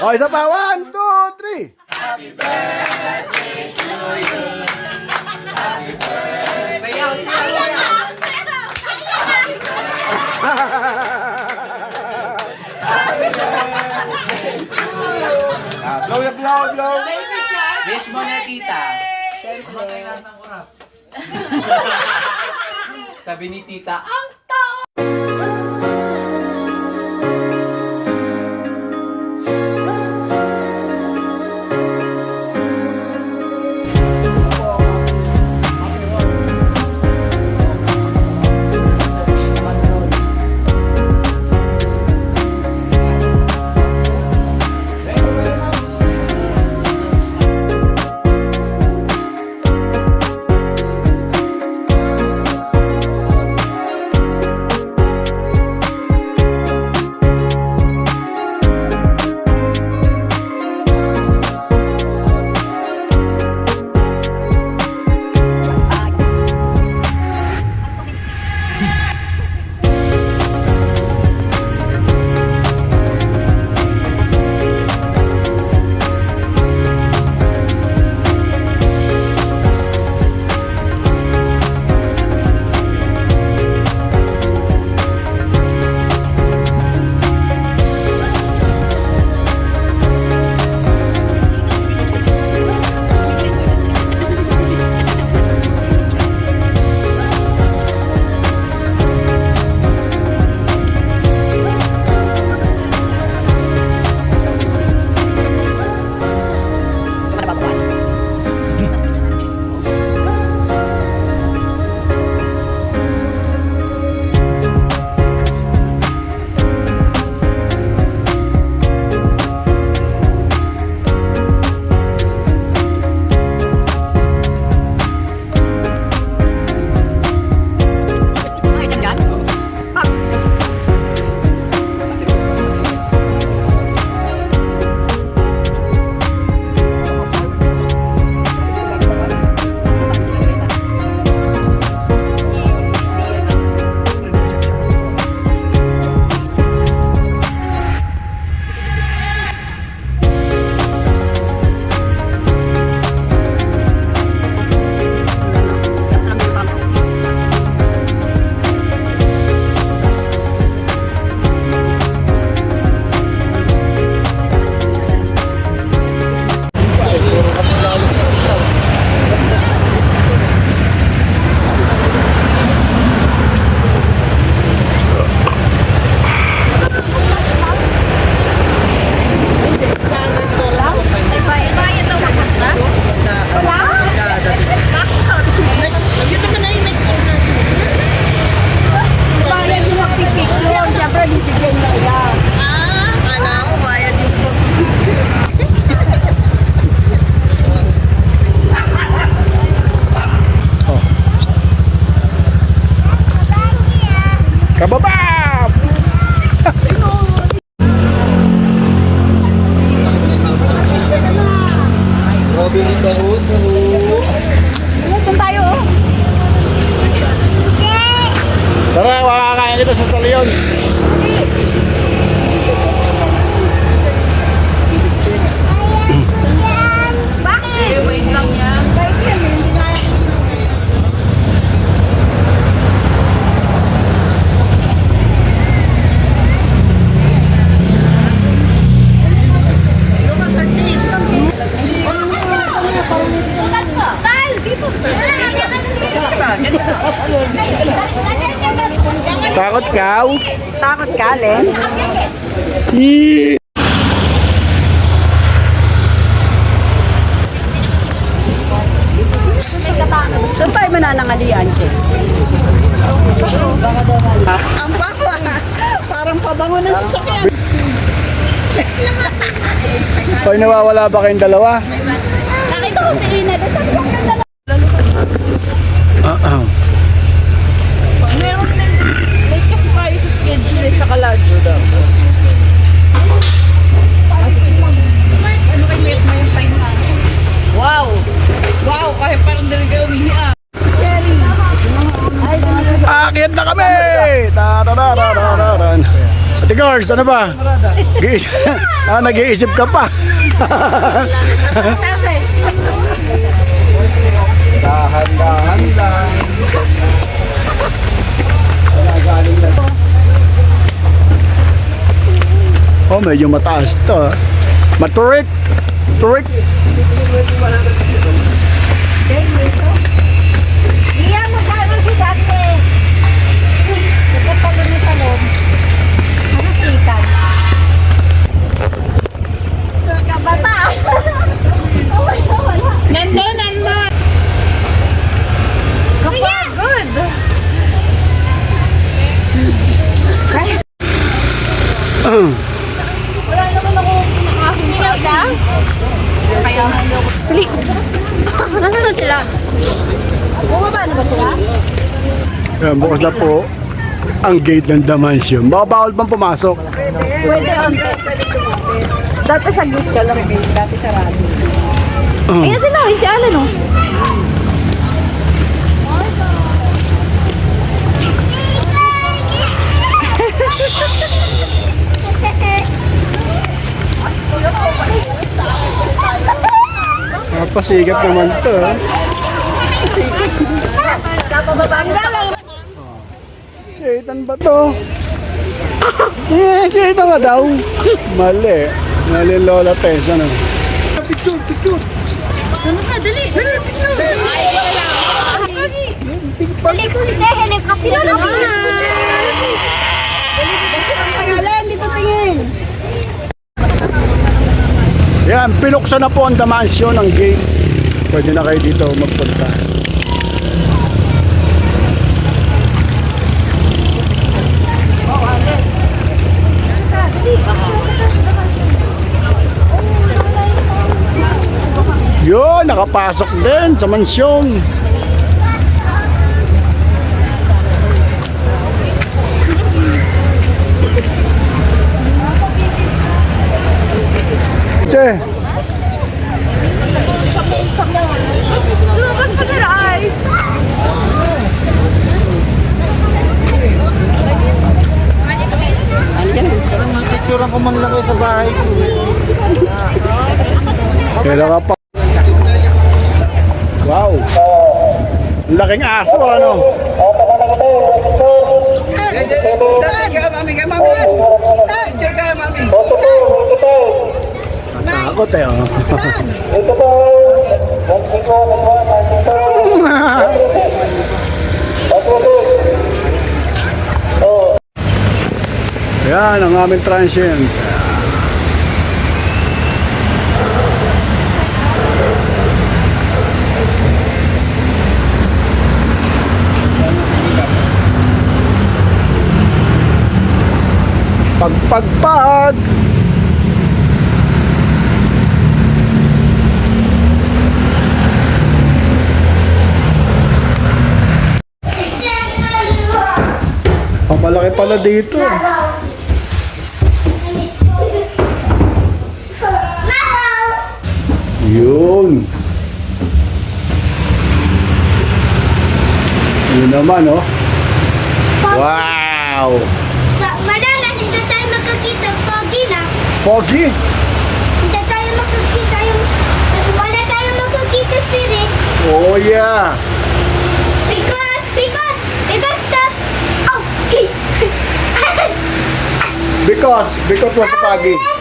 O, isa pa. One, two, three. Ah, blow yung blow, blow. Wish mo na, tita. Sabi ni tita, ang Takot ka? Takot ka, Len? Saan tayo mananangalian, Che? Ang bango. Parang pabango ng sasakyan. Hoy, nawawala ba kayong dalawa? Nakita ko si Ina. Sabi ko, ang ganda lang. Meron din. Late kasi tayo sa sa kaladyo daw. Ano kay mate mo yung time na? Wow! Wow! Kahit parang kayo umihi ah. Akit na kami! Ta-da-da-da-da-da-dan. Tigars, ano ba? Ah, nag-iisip ka pa. Dahan-dahan lang. Medyo mataas to. ah. Maturik. Dali. Nasaan na sila? Bumaba na ba sila? Yan, bukas na po ang gate ng The Mansion. Baka bawal bang pumasok? Pwede onte. Dati sa gate ka lang. Dati sa radio. Uh, Ayan sila, si Alan oh. Papasigap naman to. ah. Si Ethan ba to? eh, Ethan nga daw. Mali. Mali Lola Tess, ano? Picture, picture. Ano ka? Dali. Dali, picture. Helicopter na Pangalan, dito tingin. Yan, pinuksan na po ang The Mansion, ang gate. Pwede na kayo dito magpunta. Yun, nakapasok din sa mansyon. Picture ko man lang kayo sa bahay ko. kailan ka pa. Wow. Laking aso, ano? Takot eh, oh. Yan ang aming transient. Pagpagpag! Ang malaki pala dito. Yun. Yun naman, oh. Wow! Madana, hindi tayo magkakita. Foggy na. Foggy! Hindi tayo magkakita yung... Wala tayo magkakita, Siri. Oh, yeah! Because, because, because the... Oh, Because, because was foggy.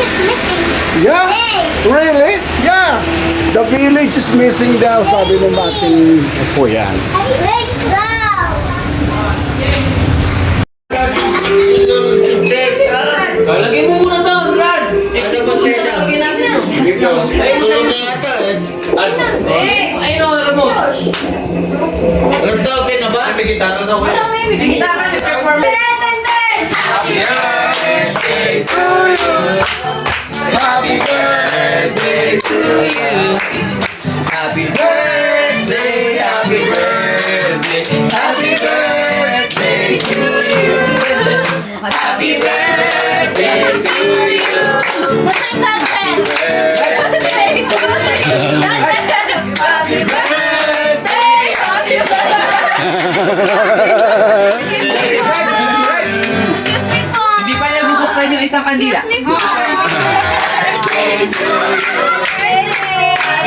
Is missing. Yeah? Hey! Really? Yeah! The village is missing daw, sabi ng ating po yan. Let's go! Lagay mo muna doon, Brad. Ano ba teta? Tulog na yata eh. Ano? Ay, no, alam mo. Alas 12 na ba? May gitara daw kayo. Happy you. Happy birthday, happy birthday, happy birthday to you. Happy birthday to you. Gusto yung dance Happy birthday, happy birthday. Excuse me po. Hindi pa niya bubuksan yung isang kandila. Excuse me po. Happy birthday to you.